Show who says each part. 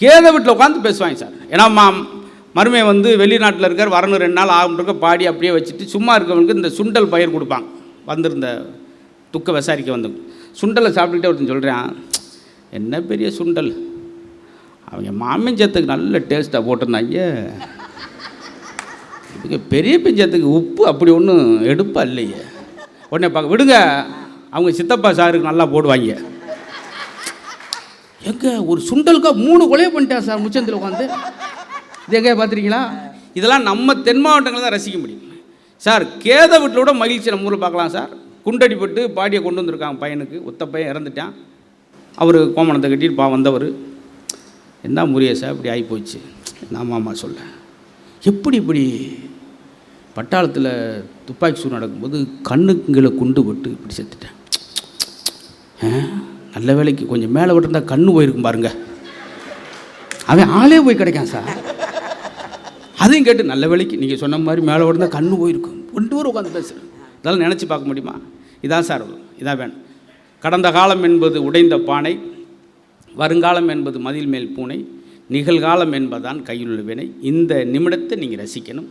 Speaker 1: கேத வீட்டில் உட்காந்து பேசுவாங்க சார். ஏன்னா மா மருமையை வந்து வெளிநாட்டில் இருக்கார் வரணும் ரெண்டு நாள் ஆகும் இருக்க பாடி அப்படியே வச்சுட்டு சும்மா இருக்கவனுக்கு இந்த சுண்டல் பயிர் கொடுப்பாங்க. வந்திருந்த துக்க விசாரிக்க வந்து. சுண்டலை சாப்பிட்டுக்கிட்டே ஒருத்தன் சொல்கிறான் என்ன பெரிய சுண்டல்? அவங்க மாமிஞ்சத்துக்கு நல்ல டேஸ்ட்டாக போட்டிருந்தாங்க இதுக்கு பெரிய பிஞ்சத்துக்கு உப்பு அப்படி ஒன்றும் எடுப்பா இல்லையே. உடனே பார்க்க விடுங்க அவங்க சித்தப்பா சாருக்கு நல்லா போடுவாங்க. எங்க? ஒரு சுண்டலுக்கா மூணு கொலையை பண்ணிட்டேன் சார் முச்சந்தில் உட்காந்து. இது எங்கே பார்த்துருக்கீங்களா இதெல்லாம் நம்ம தென் மாவட்டங்களில் தான் ரசிக்க முடியும். சார் கேத வீட்டில் கூட மகிழ்ச்சி. நம்ம ஊரில் பார்க்கலாம் சார். குண்டடிப்பட்டு பாடியை கொண்டு வந்திருக்காங்க பையனுக்கு. ஒத்த பையன் இறந்துட்டான். அவர் கோமணத்தை கட்டிட்டு பா வந்தவர். என்ன முருகேசா இப்படி ஆகிப்போச்சு நான் மாமா சொல்ல எப்படி இப்படி பட்டாளத்தில் துப்பாக்கி சூடு நடக்கும்போது கண்ணுங்களை குண்டு விட்டு இப்படி செத்துட்டேன்? நல்ல வேலைக்கு கொஞ்சம் மேலே விட்டுருந்தா கண்ணு போயிருக்கும் பாருங்க. அவன் ஆளே போய் கிடைக்கான் சார். அதையும் கேட்டு நல்ல வேலைக்கு நீங்கள் சொன்ன மாதிரி மேலே விட்டுருந்தா கண்ணு போயிருக்கும். ரெண்டு பேரும் உட்காந்து பேசுகிறேன் இதெல்லாம் நினச்சி பார்க்க முடியுமா? இதான் சார் இதான் வேணும் கடந்த காலம் என்பது உடைந்த பானை வருங்காலம் என்பது மதில் மேல் பூனை நிகழ்காலம் என்பதான் கையில் உள்ள வினை. இந்த நிமிடத்தை நீங்கள் ரசிக்கணும்.